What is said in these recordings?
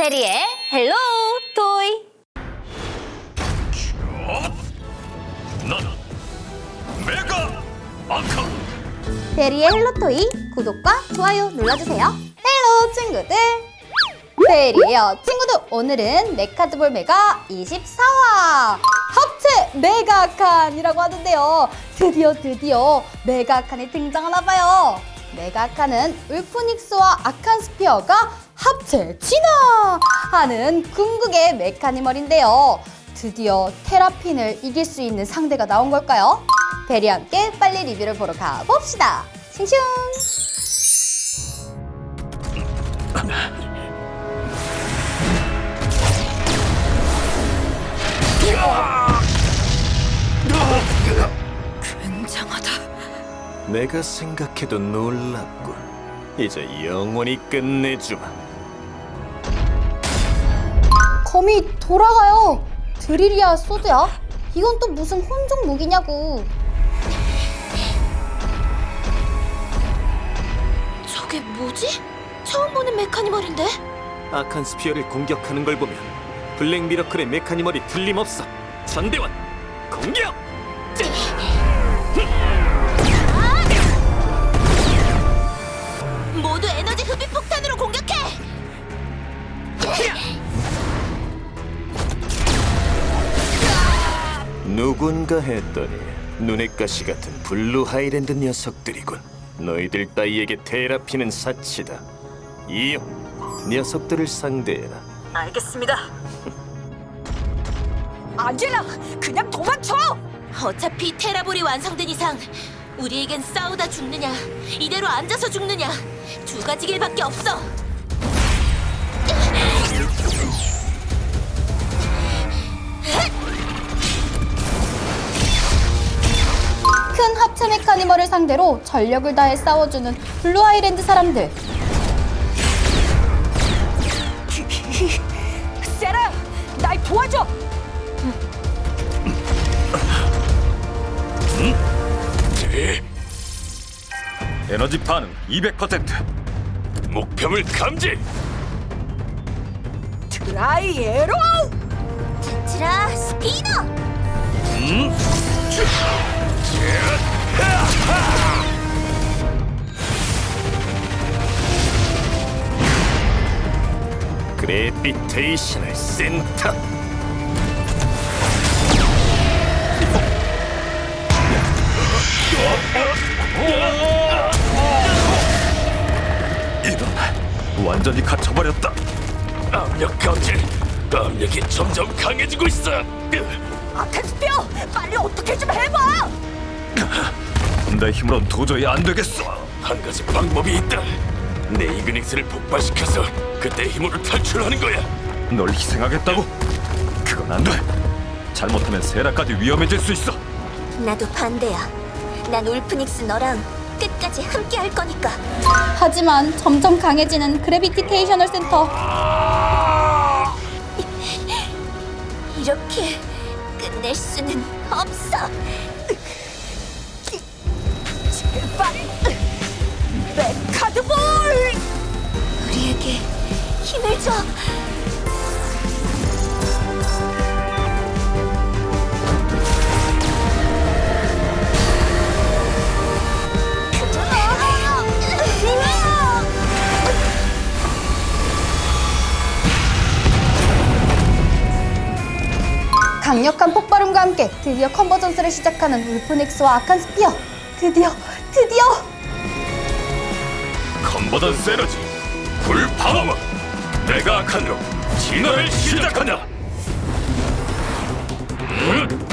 페리의 헬로 토이. 난 메가 아카. 페리의 헬로 토이. 구독과 좋아요 눌러주세요. 헬로 친구들. 페리예요 친구들 오늘은 메카드볼 메가 24화 합체 메가칸이라고 하는데요. 드디어 드디어 메가칸이 등장하나봐요. 메가칸은 울프닉스와 아칸 스피어가 합체 진화하는 궁극의 메카니멀인데요. 드디어 테라핀을 이길 수 있는 상대가 나온 걸까요? 베리와 함께 빨리 리뷰를 보러 가봅시다. 싱싱 내가 생각해도 놀랍군. 이제 영원히 끝내주마 검이 돌아가요. 드릴이야 소드야? 이건 또 무슨 혼종 무기냐고. 저게 뭐지? 처음 보는 메카니멀인데? 아칸 스피어를 공격하는 걸 보면 블랙 미러클의 메카니멀이 틀림없어 전대원 공격! 누군가 했더니 눈의 가시 같은 블루 하이랜드 녀석들이군 너희들 따위에게 테라피는 사치다 이용 녀석들을 상대해라 알겠습니다. 안젤라, 그냥 도망쳐! 어차피 테라볼이 완성된 이상 우리에겐 싸우다 죽느냐, 이대로 앉아서 죽느냐 두 가지 길밖에 없어. 큰 합체 메카니멀을 상대로 전력을 다해 싸워주는 블루 아이랜드 사람들. 세라, 날 도와줘! 에너지 반응 200% 목표물 감지 드라이 에로! 자치라 스피너! 그래비테이셔널 센터. 이런 완전히 갇혀버렸다. 압력 감지 압력이 점점 강해지고 있어. 아칸스피어! 빨리 어떻게 좀 해봐! 내 힘으론 도저히 안 되겠어 한 가지 방법이 있다 내 이그닉스를 폭발시켜서 그때 힘으로 탈출하는 거야 널 희생하겠다고? 그건 안 돼 잘못하면 세라까지 위험해질 수 있어 나도 반대야. 난 울프닉스 너랑 끝까지 함께 할 거니까. 하지만 점점 강해지는 그래비티테이셔널 센터. 이렇게 끝낼 수는 없어. 제발, 메카드볼! 우리에게 힘을 줘. 강력한 폭발음과 함께 드디어 컨버전스를 시작하는 울프닉스와 아칸 스피어. 드디어, 드디어! 컨버던 세러지 불방어막 내가 악한으로 진화를 시작하냐 음!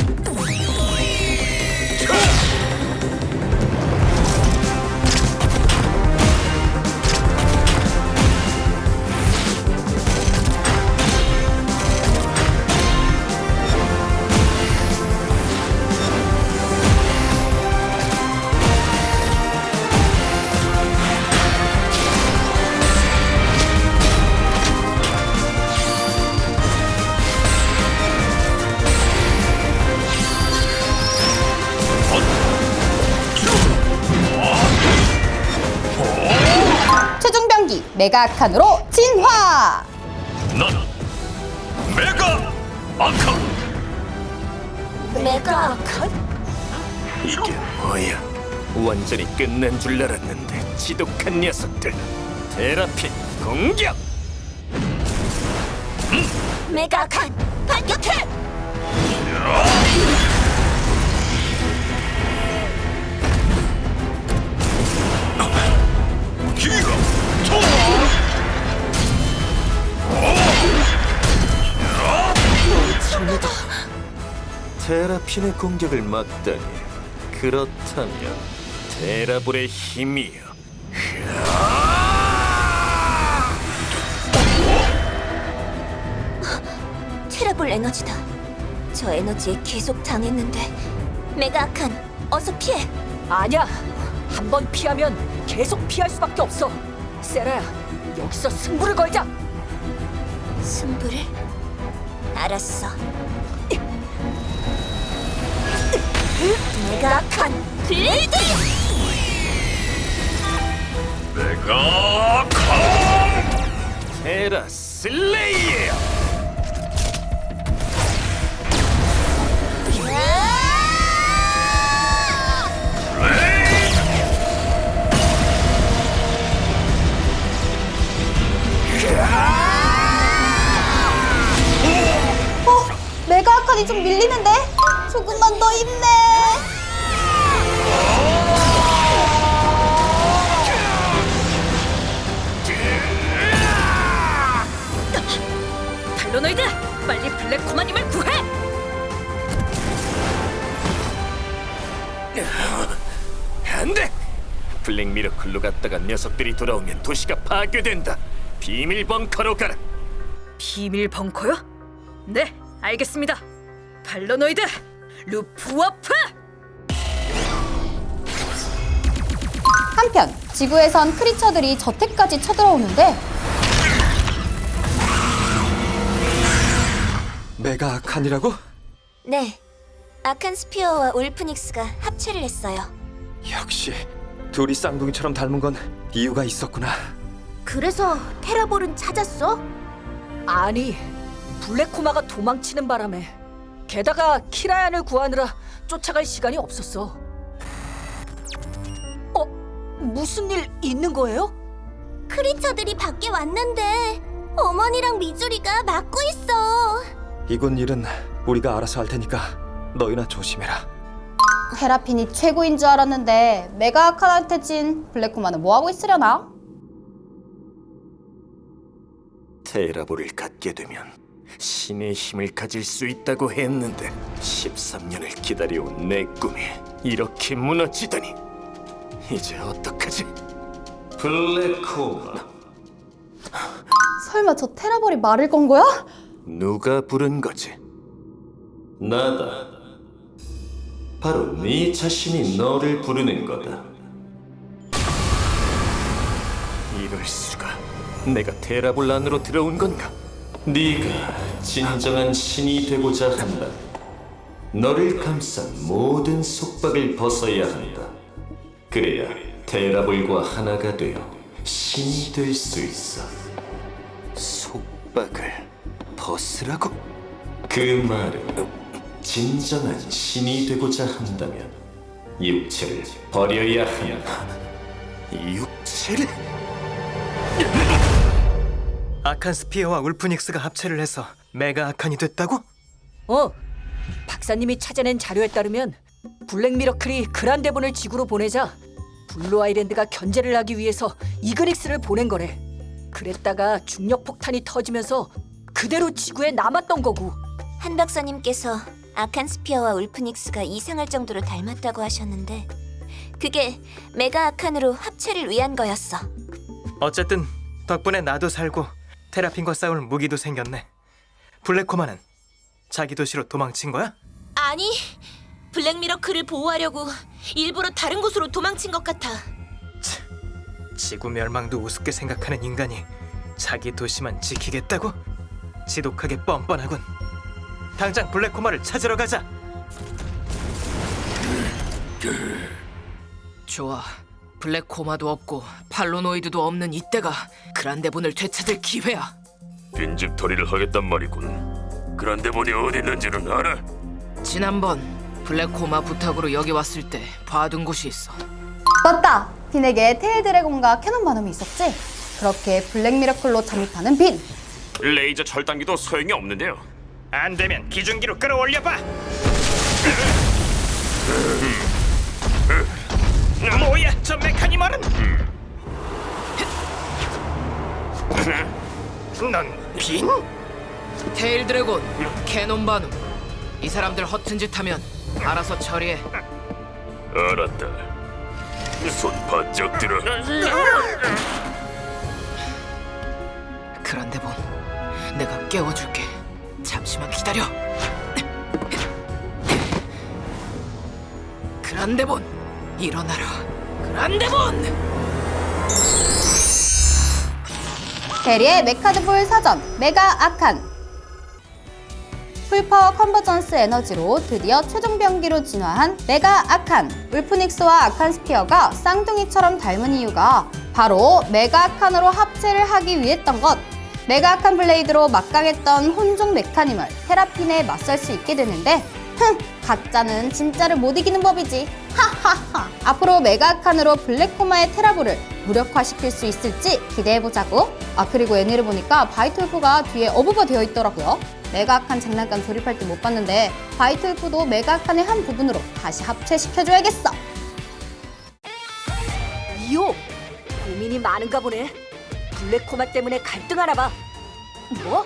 신기 메가 아칸으로 진화! 난 메가 아칸 메가 아칸? 이게 뭐야? 완전히 끝난 줄 알았는데 지독한 녀석들 테라핀 공격! 메가 아칸 반격해! 테라핀의 공격을 막다니 그렇다면 테라볼의 힘이여 테라볼 에너지다. 저 에너지에 계속 당했는데 메가칸 어서 피해. 아니야. 한 번 피하면 계속 피할 수밖에 없어. 세라야, 여기서 승부를 걸자. 승부를 알았어. 메가칸 블레이드! 내가 테라 슬레이어 어, 메가 아칸이 좀 밀리는데? 조금만 더 힘내. 탈로노이드, 빨리 블랙 코마님을 구해. 안돼! 블랙 미러클로 갔다가 녀석들이 돌아오면 도시가 파괴된다. 비밀 벙커로 가라. 비밀 벙커요? 네, 알겠습니다. 탈로노이드, 루프워프. 한편 지구에선 크리처들이 저택까지 쳐들어오는데 메가 아칸이라고? 네. 아칸 스피어와 울프닉스가 합체를 했어요. 역시 둘이 쌍둥이처럼 닮은 건 이유가 있었구나. 그래서 테라볼은 찾았어? 아니, 블랙코마가 도망치는 바람에 게다가 키라얀을 구하느라 쫓아갈 시간이 없었어. 어, 무슨 일 있는 거예요? 크리처들이 밖에 왔는데 어머니랑 미주리가 막고 있어. 이곳 일은 우리가 알아서 할 테니까 너희나 조심해라. 테라핀이 최고인 줄 알았는데 메가 아칸한테 진 블랙코마는 뭐 하고 있으려나? 테라볼을 갖게 되면 신의 힘을 가질 수 있다고 했는데 13년을 기다려온 내 꿈이 이렇게 무너지다니 이제 어떡하지? 블랙호마 설마 저 테라볼이 말을 건 거야? 누가 부른 거지? 나다. 바로 네 자신이 너를 부르는 거다. 이럴 수가 내가 테라볼 안으로 들어온 건가? 네가 진정한 신이 되고자 한다. 너를 감싼 모든 속박을 벗어야 한다. 그래야 테라볼과 하나가 되어 신이 될 수 있어. 속박을 벗으라고? 그 말은 진정한 신이 되고자 한다면 육체를 버려야 한다. 육체를? 아칸 스피어와 울프닉스가 합체를 해서 메가 아칸이 됐다고? 어, 박사님이 찾아낸 자료에 따르면 블랙 미러클이 그란데본을 지구로 보내자 블루 아일랜드가 견제를 하기 위해서 이그닉스를 보낸 거래. 그랬다가 중력 폭탄이 터지면서 그대로 지구에 남았던 거고. 한 박사님께서 아칸 스피어와 울프닉스가 이상할 정도로 닮았다고 하셨는데 그게 메가 아칸으로 합체를 위한 거였어. 어쨌든 덕분에 나도 살고 테라핀과 싸울 무기도 생겼네. 블랙코마는 자기 도시로 도망친 거야? 아니, 블랙 미러클을 보호하려고 일부러 다른 곳으로 도망친 것 같아. 지구 멸망도 우습게 생각하는 인간이 자기 도시만 지키겠다고? 지독하게 뻔뻔하군. 당장 블랙코마를 찾으러 가자. 좋아. 블랙코마도 없고 팔로노이드도 없는 이때가 그란데본을 되찾을 기회야. 빈집털이를 하겠단 말이군 그란데 보니 어디 있는지는 알아? 지난번 블랙코마 부탁으로 여기 왔을 때 봐둔 곳이 있어. 맞다! 빈에게 테일 드래곤과 캐논 반음이 있었지? 그렇게 블랙 미러클로 잠입하는 빈! 레이저 절단기도 소용이 없는데요. 안 되면 기중기로 끌어올려봐. 뭐야, 저 메카니멀은? 넌 빈? 테일 드래곤, 캐논 바누. 이 사람들 허튼 짓 하면 알아서 처리해. 알았다. 손 바짝 들어. 그란데본, 내가 깨워줄게. 잠시만 기다려. 그란데본, 일어나라. 그란데본! 대리의 메카드볼 사전 메가 아칸 풀파워 컨버전스 에너지로 드디어 최종 병기로 진화한 메가 아칸 울프닉스와 아칸 스피어가 쌍둥이처럼 닮은 이유가 바로 메가 아칸으로 합체를 하기 위했던 것 메가 아칸 블레이드로 막강했던 혼종 메카니멀 테라핀에 맞설 수 있게 되는데 흥 가짜는 진짜를 못 이기는 법이지 하하하 앞으로 메가 아칸으로 블랙코마의 테라볼을 무력화시킬 수 있을지 기대해보자고 아 그리고 애니를 보니까 바이톨프가 뒤에 어부가 되어 있더라고요 메가 아칸 장난감 조립할 때 못 봤는데 바이톨프도 메가 아칸의 한 부분으로 다시 합체시켜줘야겠어 이호 고민이 많은가 보네. 블랙코마 때문에 갈등하나 봐. 뭐?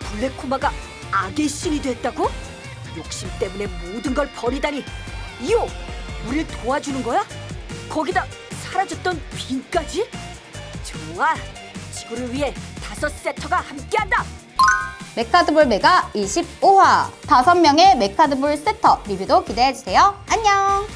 블랙코마가 악의 신이 됐다고? 욕심 때문에 모든 걸 버리다니. 이호, 우릴 도와주는 거야? 거기다 사라졌던 빈까지? 좋아, 지구를 위해 다섯 세터가 함께한다. 메카드볼 메가 25화 5명의 메카드볼 세터 리뷰도 기대해주세요 안녕